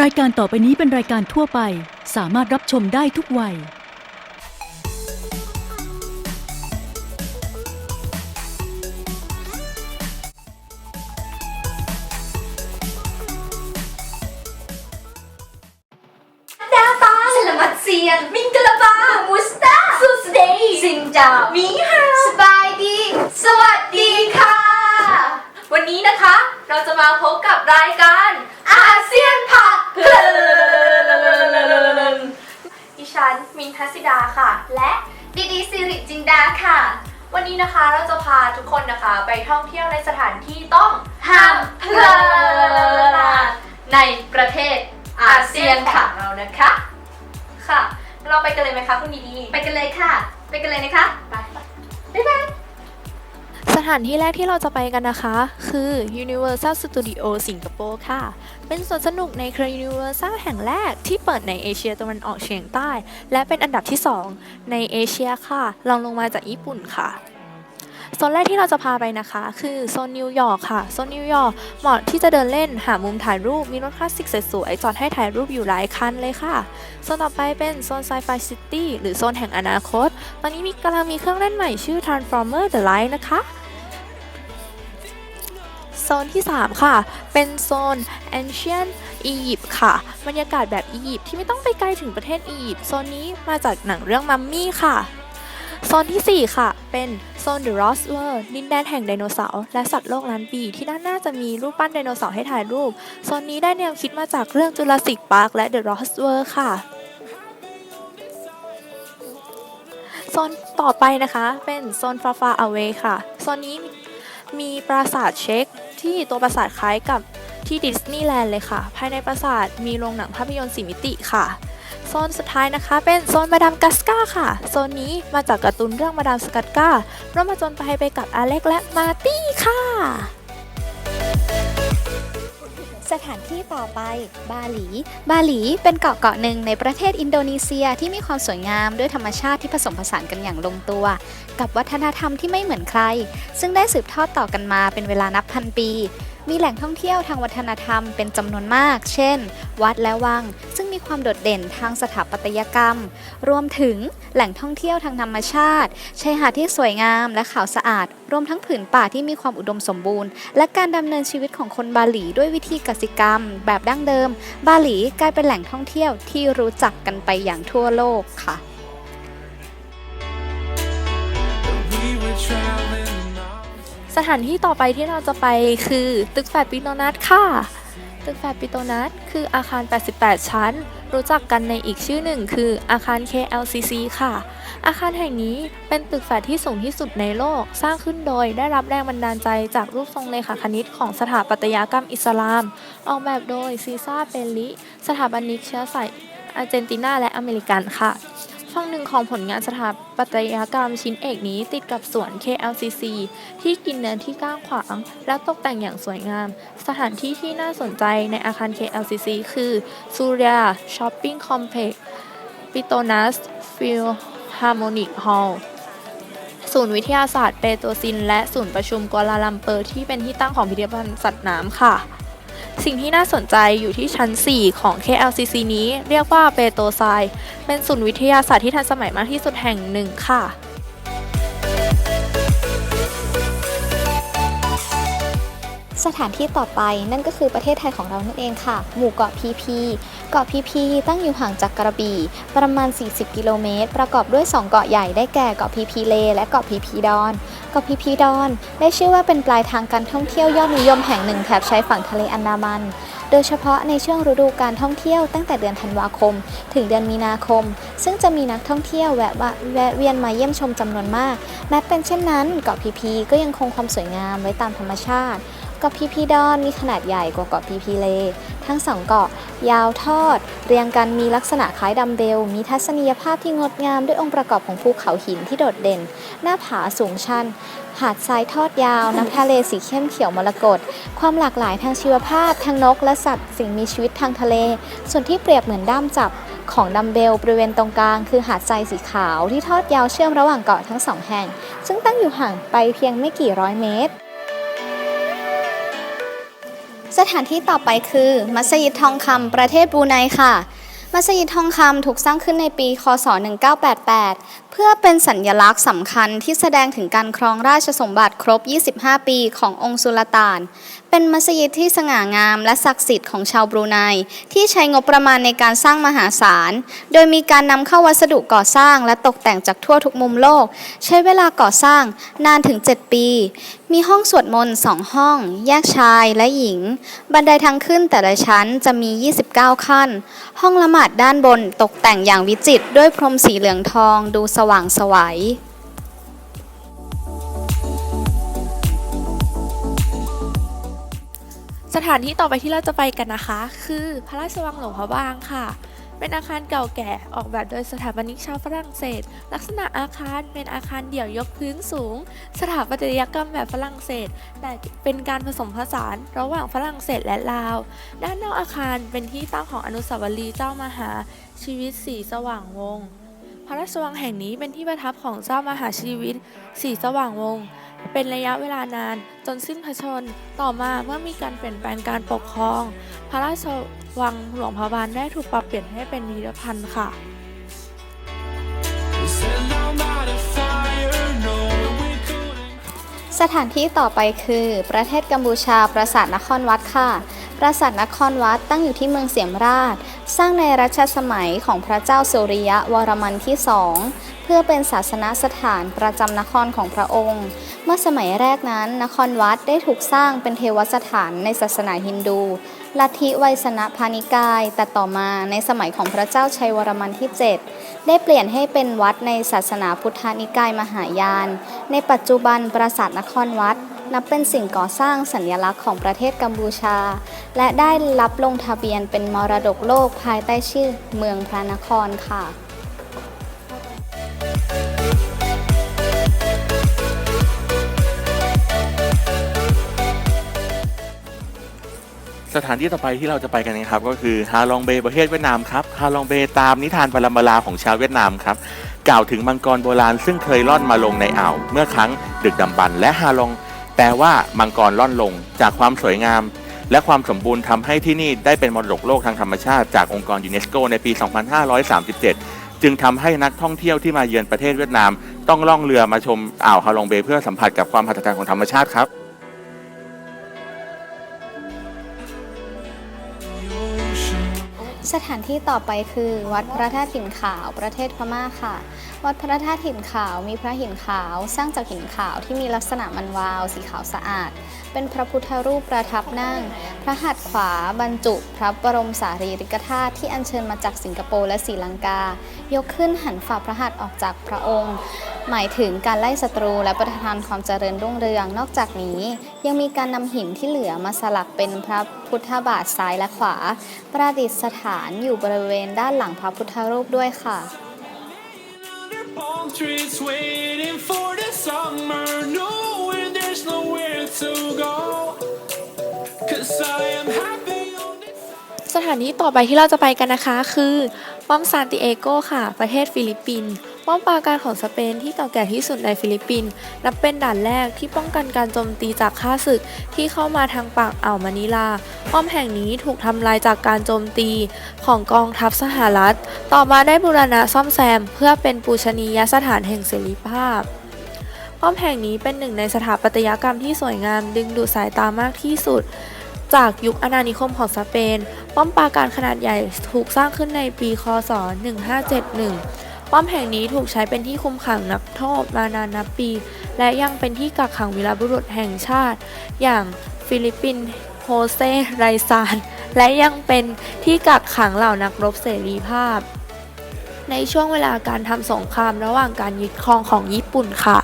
รายการต่อไปนี้เป็นรายการทั่วไป สามารถรับชมได้ทุกวัยดาปาสลามัดเซียนมิงกะลาบามุสตาสุสเดย์ซินจามีฮาสบายดี สวัสดีค่ะ วันนี้นะคะ เราจะมาพบกับรายการอาเซียนผัก ดิฉันมินทัศิดาค่ะ และดีดีสิริจินดาค่ะ วันนี้นะคะเราจะพาทุกคนนะคะไปท่องเที่ยวในสถานที่ต้องห้ามพลาดในประเทศอาเซียนค่ะเรานะคะ ค่ะ เราไปกันเลยไหมคะคุณดีดี ไปกันเลยค่ะ ไปกันเลยนะคะ ไปบ๊ายบาย สถานที่แรกที่เราจะไปกันนะคะ คือ Universal Studio สิงคโปร์ค่ะ เป็นสวนสนุกในเครือ Universal แห่งแรกที่เปิดในเอเชียตะวันออกเฉียงใต้ และเป็นอันดับที่ 2 ในเอเชียค่ะรองลงมาจากญี่ปุ่นค่ะโซนแรกที่เราจะพาไปนะคะ คือโซนนิวยอร์กค่ะ โซนนิวยอร์กเหมาะที่จะเดินเล่นหามุมถ่ายรูปมีรถคลาสสิกสวยๆจอดให้ถ่ายรูปอยู่หลายคันเลยค่ะ โซนต่อไปเป็นโซนไซไฟซิตี้หรือโซนแห่งอนาคต ตอนนี้มีกำลังมีเครื่องเล่นใหม่ชื่อ Transformer The Light นะคะ โซนที่ 3 ค่ะ เป็นโซน Ancient Egypt ค่ะ บรรยากาศแบบอียิปต์ที่ไม่ต้องไปไกลถึงประเทศอียิปต์โซนนี้มาจากหนังเรื่องมัมมี่ค่ะโซนทีสี่ 4 ค่ะ เป็นโซน The Lost World ดินแดนแห่งไดโนเสาร์และสัตว์โลกล้านปี ที่ด้านหน้าจะมีรูปปั้นไดโนเสาร์ให้ถ่ายรูป โซนนี้ได้แนวคิดมาจากเรื่อง Jurassic Park และ The Lost World ค่ะ โซนต่อไปนะคะ เป็นโซน Far Far Away ค่ะ โซนนี้มีปราสาทเช็ค ที่ตัวปราสาทคล้ายกับที่ดิสนีย์แลนด์เลยค่ะ ภายในปราสาทมีโรงหนังภาพยนตร์สีมิติค่ะ โซนสุดท้ายนะคะเป็นโซนมาดามกัสกาค่ะ โซนนี้มาจากการ์ตูนเรื่องมาดามสกัดกาเรามาจนไปไปกับอาเล็กและมาตี้ค่ะ สถานที่ต่อไป บาหลี บาหลีเป็นเกาะเกาะหนึ่งในประเทศอินโดนีเซียที่มีความสวยงามด้วยธรรมชาติที่ผสมผสานกันอย่างลงตัว กับวัฒนธรรมที่ไม่เหมือนใคร ซึ่งได้สืบทอดต่อกันมาเป็นเวลานับพันปี มีแหล่งท่องเที่ยวทางวัฒนธรรมเป็นจำนวนมาก เช่น วัดและวัง ซึ่งมีความโดดเด่นทางสถาปัตยกรรม รวมถึงแหล่งท่องเที่ยวทางธรรมชาติชายหาดที่สวยงามและขาวสะอาด รวมทั้งผืนป่าที่มีความอุดมสมบูรณ์ และการดำเนินชีวิตของคนบาหลีด้วยวิธีกสิกรรม แบบดั้งเดิม บาหลีกลายเป็นแหล่งท่องเที่ยวที่รู้จักกันไปอย่างทั่วโลกค่ะ สถานที่ต่อไปที่เราจะไปคือตึกแฝดปิโตนัสค่ะ ตึกแฝดปิโตนัสคืออาคาร 88 ชั้น รู้จักกันในอีกชื่อหนึ่งคืออาคาร KLCC ค่ะ อาคารแห่งนี้เป็นตึกแฝดที่สูงที่สุดในโลก สร้างขึ้นโดยได้รับแรงบันดาลใจจากรูปทรงเลขาคณิตของสถาปัตยกรรมอิสลาม ออกแบบโดยซีซ่าเปลิ สถาปนิกเชื้อสายอาร์เจนตินาและอเมริกันค่ะ ฝั่งหนึ่งของผลงานสถาปัตยกรรมชิ้นเอกนี้ติดกับสวน KLCC ที่กินเนื้อที่กว้างขวาง และตกแต่งอย่างสวยงาม สถานที่ที่น่าสนใจในอาคาร KLCC คือ Surya Shopping Complex Pitonas Philharmonic Hall ศูนย์วิทยาศาสตร์เปโตรซิน และศูนย์ประชุมกัวลาลัมเปอร์ที่เป็นที่ตั้งของพิพิธภัณฑ์สัตว์น้ำค่ะ สิ่งที่น่าสนใจอยู่ที่ชั้น 4 ของ KLCC นี้เรียกว่าเปโตไซ เป็นศูนย์วิทยาศาสตร์ที่ทันสมัยมากที่สุดแห่งหนึ่งค่ะ สถานที่ต่อไปนั่นก็คือประเทศไทยของเรานั่นเองค่ะ หมู่เกาะพีพี เกาะพีพีตั้งอยู่ห่างจากกระบี่ ประมาณ 40 กิโลเมตร ประกอบด้วย 2 เกาะใหญ่ได้แก่เกาะพีพีเล และเกาะพีพีดอน เกาะพีพีดอน ได้ชื่อว่าเป็นปลายทางการท่องเที่ยวยอดนิยมแห่งหนึ่งแถบชายฝั่งทะเลอันดามัน โดยเฉพาะในช่วงฤดูการท่องเที่ยวตั้งแต่เดือนธันวาคม ถึงเดือนมีนาคม ซึ่งจะมีนักท่องเที่ยวแวะแวะเวียนมาเยี่ยมชมจำนวนมาก แม้เป็นเช่นนั้น เกาะพีพีก็ยังคงความสวยงามไว้ตามธรรมชาติ เกาะพีพีดอนมีขนาดใหญ่กว่าเกาะพีพีเล ทั้งสองเกาะยาวทอด เรียงกันมีลักษณะคล้ายดัมเบล มีทัศนียภาพที่งดงามด้วยองค์ประกอบของภูเขาหินที่โดดเด่น หน้าผาสูงชัน หาดทรายทอดยาว น้ำทะเลสีเข้มเขียวมรกต ความหลากหลายทางชีวภาพทั้งนกและสัตว์สิ่งมีชีวิตทางทะเล ส่วนที่เปรียบเหมือนด้ามจับของดัมเบลบริเวณตรงกลางคือหาดทรายสีขาวที่ทอดยาวเชื่อมระหว่างเกาะทั้งสองแห่ง ซึ่งตั้งอยู่ห่างไปเพียงไม่กี่ร้อยเมตร สถานที่ต่อไปคือ มัสยิดทองคำประเทศบรูไนค่ะ มัสยิดทองคำถูกสร้างขึ้นในปี คศ 1988เพื่อเป็นสัญญลักษณ์สำคัญที่แสดงถึงการครองราชสมบัติครบ 25 ปีขององค์สุลต่าน เป็นมัสยิดที่สง่างามและศักดิ์สิทธิ์ของชาวบรูไน ที่ใช้งบประมาณในการสร้างมหาศาล โดยมีการนำเข้าวัสดุก่อสร้างและตกแต่งจากทั่วทุกมุมโลก ใช้เวลาก่อสร้างนานถึง 7 ปี มีห้องสวดมนต์สองห้อง แยกชายและหญิง บันไดทางขึ้นแต่ละชั้นจะมี 29 ขั้น ห้องละหมาดด้านบนตกแต่งอย่างวิจิตรด้วยพรมสีเหลืองทองดูสว่างสวัยสถานที่ต่อไปที่เราจะไปกันนะคะ คือพระราชวังหลวงพระบางค่ะ เป็นอาคารเก่าแก่ออกแบบโดยสถาปนิกชาวฝรั่งเศส ลักษณะอาคารเป็นอาคารเดี่ยวยกพื้นสูง สถาปัตยกรรมแบบฝรั่งเศส แต่เป็นการผสมผสานระหว่างฝรั่งเศสและลาว ด้านนอกอาคารเป็นที่ตั้งของอนุสาวรีย์เจ้ามหาชีวิตสีสว่างวงศ์ ระราชวังแห่งนี้เป็นที่ประทับของเจ้ามหาชีวิต สีสว่างวงศ์เป็นระยะเวลานานจนสิ้นพระชนม์ต่อมาเมื่อมีการเปลี่ยนแปลงการปกครอง พระราชวังหลวงพระบางได้ถูกปรับเปลี่ยนให้เป็นพิพิธภัณฑ์ค่ะ สถานที่ต่อไปคือ ประเทศกัมพูชาปราสาทนครวัดค่ะ ราสาทนครวัดตั้งอยู่ที่เมืองเสียมราช สร้างในรัชสมัยของพระเจ้าสุริยะวรมันที่สอง เพื่อเป็นศาสนสถานประจำนครของพระองค์ เมื่อสมัยแรกนั้น นครวัดได้ถูกสร้างเป็นเทวสถานในศาสนาฮินดู ลัทธิไวยสนะพานิกาย แต่ต่อมาในสมัยของพระเจ้าชัยวรมันที่ 7 ได้เปลี่ยนให้เป็นวัดในศาสนาพุทธนิกายมหายาน ในปัจจุบันปราสาทนครวัด นับเป็นสิ่งก่อสร้างสัญลักษณ์ของประเทศกัมพูชา และได้รับลงทะเบียนเป็นมรดกโลกภายใต้ชื่อเมืองพระนครค่ะสถานที่ต่อไปที่เราจะไปกันนะครับก็คือฮาลองเบย์ประเทศเวียดนามครับฮาลองเบย์ตามนิทานปรำปราของชาวเวียดนามครับกล่าวถึงมังกรโบราณซึ่งเคยล่อนมาลงในอ่าว เมื่อครั้งดึกดำบรรและฮาลอง ลว่ามังกรล่อนลงจากความสวยงาม และความสมบูรณ์ทำให้ที่นี่ได้เป็นมรดกโลกทางธรรมชาติจากองค์กรยูเนสโกในปี 2537 จึงทำให้นักท่องเที่ยวที่มาเยือนประเทศเวียดนาม ต้องล่องเรือมาชมอ่าวฮาลองเบย์เพื่อสัมผัสกับความมหัศจรรย์ของธรรมชาติครับสถานที่ต่อไปคือวัดพระธาตุหินขาวประเทศพม่าค่ะ วัดพระธาตุหินขาวมีพระหินขาว สร้างจากหินขาวที่มีลักษณะมันวาว สีขาวสะอาด เป็นพระพุทธรูปประทับนั่ง พระหัตถ์ขวาบรรจุ พระบรมสารีริกธาตุที่อัญเชิญมาจากสิงคโปร์และศรีลังกา ยกขึ้นหันฝ่าพระหัตถ์ออกจากพระองค์ หมายถึงการไล่ศัตรูและประทานความเจริญรุ่งเรือง นอกจากนี้ ยังมีการนำหินที่เหลือมาสลักเป็นพระพุทธบาทซ้ายและขวา ประดิษฐานอยู่บริเวณด้านหลังพระพุทธรูปด้วยค่ะ Palm trees waiting for the summer, knowing there's nowhere to go. Cause I am happy on this. สถานที่ต่อไปที่เราจะไปกันนะคะ คือป้อมซานติเอโกค่ะ ประเทศฟิลิปปินส์ ป้อมปราการของสเปนที่เก่าแก่ที่สุดในฟิลิปปินส์นับเป็นด่านแรกที่ป้องกันการโจมตีจากข้าศึกที่เข้ามาทางปากอ่าวมะนิลา ป้อมแห่งนี้ถูกทำลายจากการโจมตีของกองทัพสหรัฐ ต่อมาได้บูรณะซ่อมแซม เพื่อเป็นปูชนียสถานแห่งเสรีภาพ ป้อมแห่งนี้เป็นหนึ่งในสถาปัตยกรรมที่สวยงามดึงดูดสายตามากที่สุดจากยุคอาณานิคมของสเปน ป้อมปราการขนาดใหญ่ถูกสร้างขึ้นในปี คศ 1571 ป้อมแห่งนี้ถูกใช้เป็นที่คุมขังนักโทษมานานนับปี และยังเป็นที่กักขังวีรบุรุษแห่งชาติ อย่างฟิลิปปินส์โฮเซไรซาน และยังเป็นที่กักขังเหล่านักรบเสรีภาพ ในช่วงเวลาการทำสงครามระหว่างการยึดครองของญี่ปุ่นค่ะ